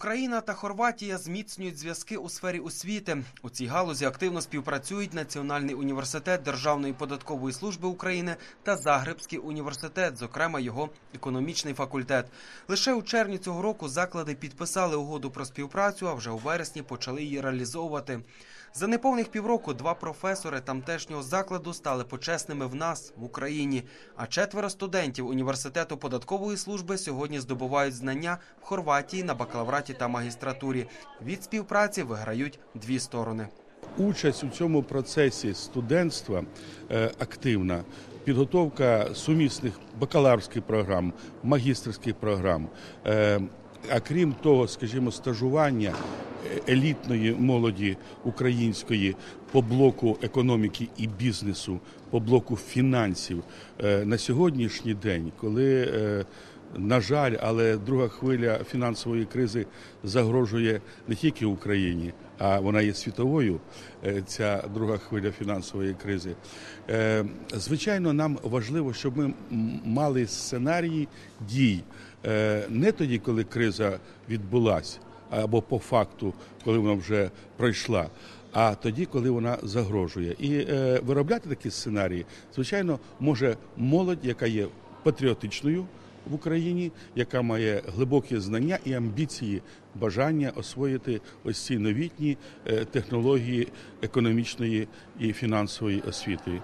Україна та Хорватія зміцнюють зв'язки у сфері освіти. У цій галузі активно співпрацюють Національний університет Державної податкової служби України та Загребський університет, зокрема його економічний факультет. Лише у червні цього року заклади підписали угоду про співпрацю, а вже у вересні почали її реалізовувати. За неповних півроку два професори тамтешнього закладу стали почесними в нас в Україні. А четверо студентів університету податкової служби сьогодні здобувають знання в Хорватії на бакалавраті та магістратурі. Від співпраці виграють дві сторони. Участь у цьому процесі студентства е, активна, підготовка сумісних бакалаврських програм, магістерських програм. Е, А крім того, скажімо, стажування елітної молоді української по блоку економіки і бізнесу, по блоку фінансів Е, на сьогоднішній день, коли е, на жаль, але друга хвиля фінансової кризи загрожує не тільки Україні, а вона є світовою. е, Ця друга хвиля фінансової кризи. Звичайно, нам важливо, щоб ми мали сценарії дій не тоді, коли криза відбулась, або по факту, коли вона вже пройшла. А тоді, коли вона загрожує, і е, виробляти такі сценарії, звичайно, може молодь, яка є патріотичною в Україні, яка має глибокі знання і амбіції, бажання освоїти ось ці новітні е, технології економічної і фінансової освіти.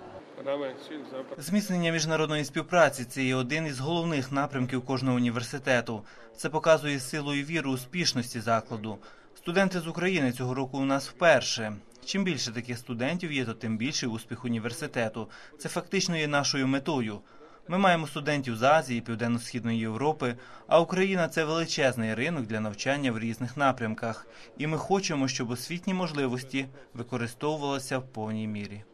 Зміцнення міжнародної співпраці це є один із головних напрямків кожного університету. Це показує силу і віру успішності закладу. Студенти з України цього року у нас вперше. Чим більше таких студентів є, то тим більший успіх університету. Це фактично є нашою метою. Ми маємо студентів з Азії, Південно-Східної Європи, а Україна це величезний ринок для навчання в різних напрямках. І ми хочемо, щоб освітні можливості використовувалися в повній мірі.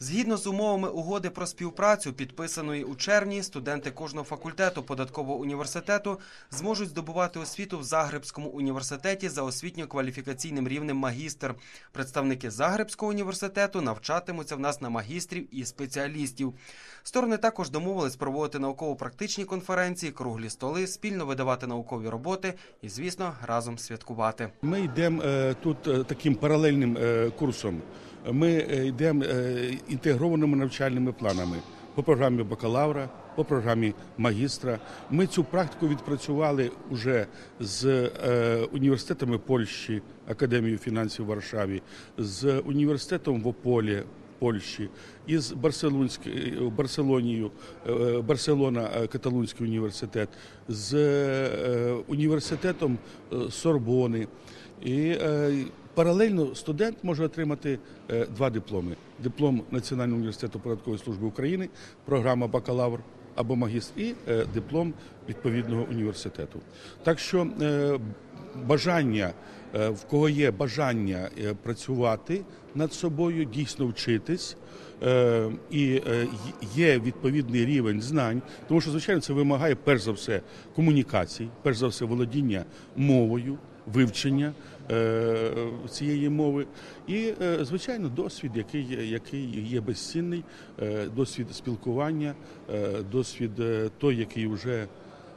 Згідно з умовами угоди про співпрацю, підписаної у червні, студенти кожного факультету податкового університету зможуть здобувати освіту в Загребському університеті за освітньо-кваліфікаційним рівнем магістр. Представники Загребського університету навчатимуться в нас на магістрів і спеціалістів. Сторони також домовились проводити науково-практичні конференції, круглі столи, спільно видавати наукові роботи і, звісно, разом святкувати. Ми йдемо е, тут е, таким паралельним е, курсом. Ми е, йдемо е, інтегрованими навчальними планами по програмі бакалавра, по програмі магістра. Ми цю практику відпрацювали вже з е, університетами Польщі, Академією фінансів в Варшаві, з університетом в Ополі. Польщі із Барселонською Барселонією, е, Барселона, Каталунський університет, з університетом Сорбони. І паралельно студент може отримати е, два дипломи: диплом Національного університету податкової служби України, програма бакалавр або магістр, і е, диплом відповідного університету. Так що е, бажання, в кого є бажання працювати над собою, дійсно вчитись. І є відповідний рівень знань, тому що звичайно це вимагає перш за все комунікацій, перш за все володіння мовою, вивчення цієї мови, і е, звичайно досвід, який, який є безцінний, е, досвід спілкування, е, досвід е, той, який вже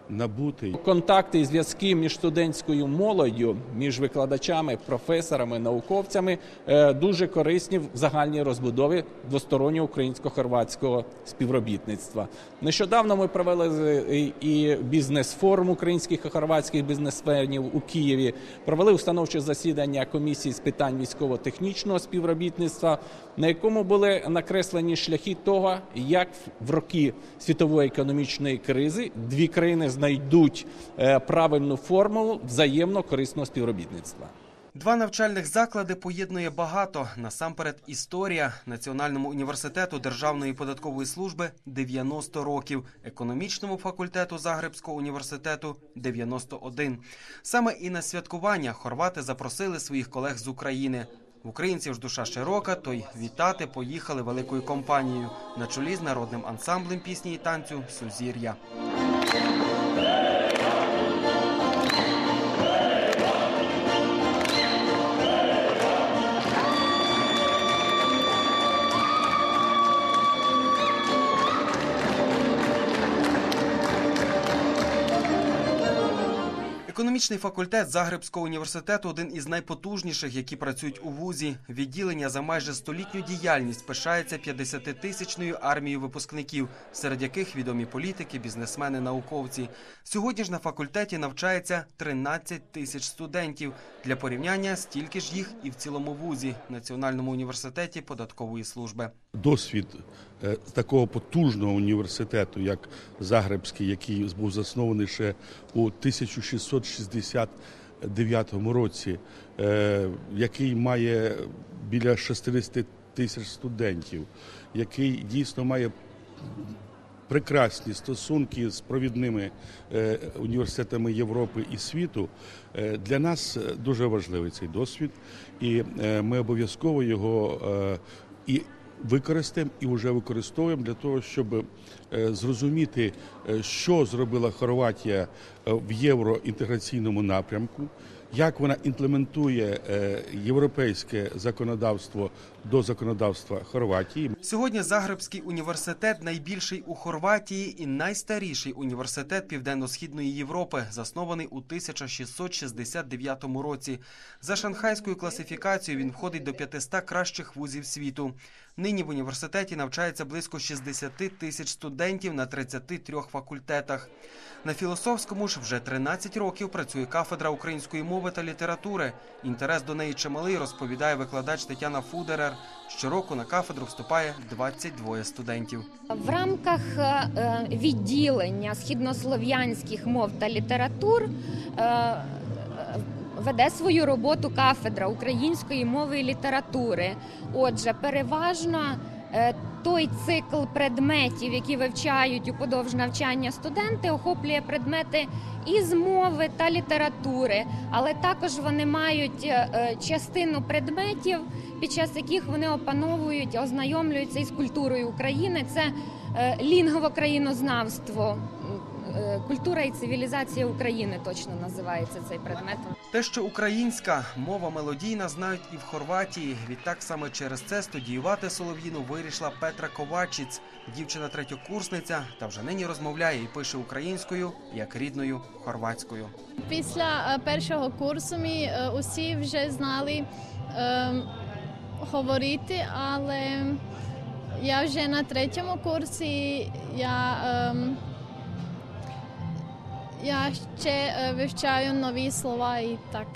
набутий. Контакти і зв'язки між студентською молоддю, між викладачами, професорами, науковцями е, дуже корисні в загальній розбудові двостороннього українсько-хорватського співробітництва. Нещодавно ми провели і- бізнес-форум українських і хорватських бізнесменів у Києві. Провели установче засідання комісії з питань військово-технічного співробітництва, на якому були накреслені шляхи того, як в роки світової економічної кризи дві країни знайдуть е, правильну формулу взаємно корисного співробітництва. Два навчальних заклади поєднує багато. Насамперед, історія Національному університету Державної податкової служби 90 років, економічному факультету Загребського університету 91. Саме і на святкування хорвати запросили своїх колег з України. В українців ж душа широка, то й вітати поїхали великою компанією на чолі з народним ансамблем пісні і танцю Сузір'я. Економічний факультет Загребського університету один із найпотужніших, які працюють у вузі. Відділення за майже столітню діяльність пишається 50-тисячною армією випускників, серед яких відомі політики, бізнесмени, науковці. Сьогодні ж на факультеті навчається 13 тисяч студентів. Для порівняння стільки ж їх і в цілому вузі Національному університеті податкової служби. Досвід е, такого потужного університету, як Загребський, який був заснований ще у 1669 році, е, який має біля 60 тисяч студентів, який дійсно має прекрасні стосунки з провідними е, університетами Європи і світу. Е, Для нас дуже важливий цей досвід, і ми обов'язково його і використаємо і вже використовуємо для того, щоб е, зрозуміти, е, що зробила Хорватія е, в євроінтеграційному напрямку. Як вона імплементує європейське законодавство до законодавства Хорватії? Сьогодні Загребський університет найбільший у Хорватії і найстаріший університет Південно-Східної Європи, заснований у 1669 році. За шанхайською класифікацією він входить до 500 кращих вузів світу. Нині в університеті навчається близько 60 тисяч студентів на 33 факультетах. На філософському ж вже 13 років працює кафедра української мови та літератури. Інтерес до неї чималий, розповідає викладач Тетяна Фудерер. Щороку на кафедру вступає 22 студентів. В рамках е, відділення східнослов'янських мов та літератур е, е, веде свою роботу кафедра української мови і літератури. Отже, переважно е, той цикл предметів, які вивчають упродовж навчання студенти, охоплює предмети із мови та літератури, але також вони мають е, е, частину предметів, під час яких вони опановують, ознайомлюються із культурою України. Це лінгово-країнознавство, е, культура і цивілізація України точно називається цей предмет. Те, що українська мова мелодійна, знають і в Хорватії. Відтак саме через це студіювати солов'їну вирішила Петра Ковачіць, дівчина третьокурсниця, та вже нині розмовляє і пише українською як рідною хорватською. Після е, першого курсу ми е, усі вже знали е, говорити, але я вже на третьому курсі я, е, я ще вивчаю нові слова і так.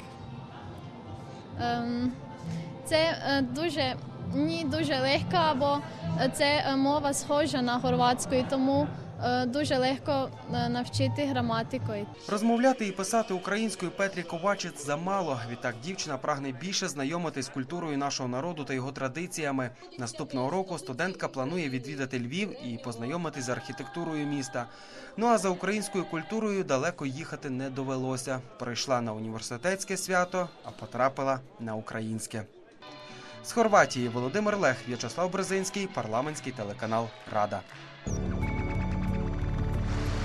Це дуже мені дуже легко, бо це мова схожа на хорватську, тому дуже легко е, навчити граматику. Розмовляти і писати українською Петрі Ковачець замало. Відтак дівчина прагне більше знайомитись з культурою нашого народу та його традиціями. Наступного року студентка планує відвідати Львів і познайомитись з архітектурою міста. Ну а за українською культурою далеко їхати не довелося. Прийшла на університетське свято, а потрапила на українське. З Хорватії Володимир Лех, В'ячеслав Брезинський, парламентський телеканал Рада.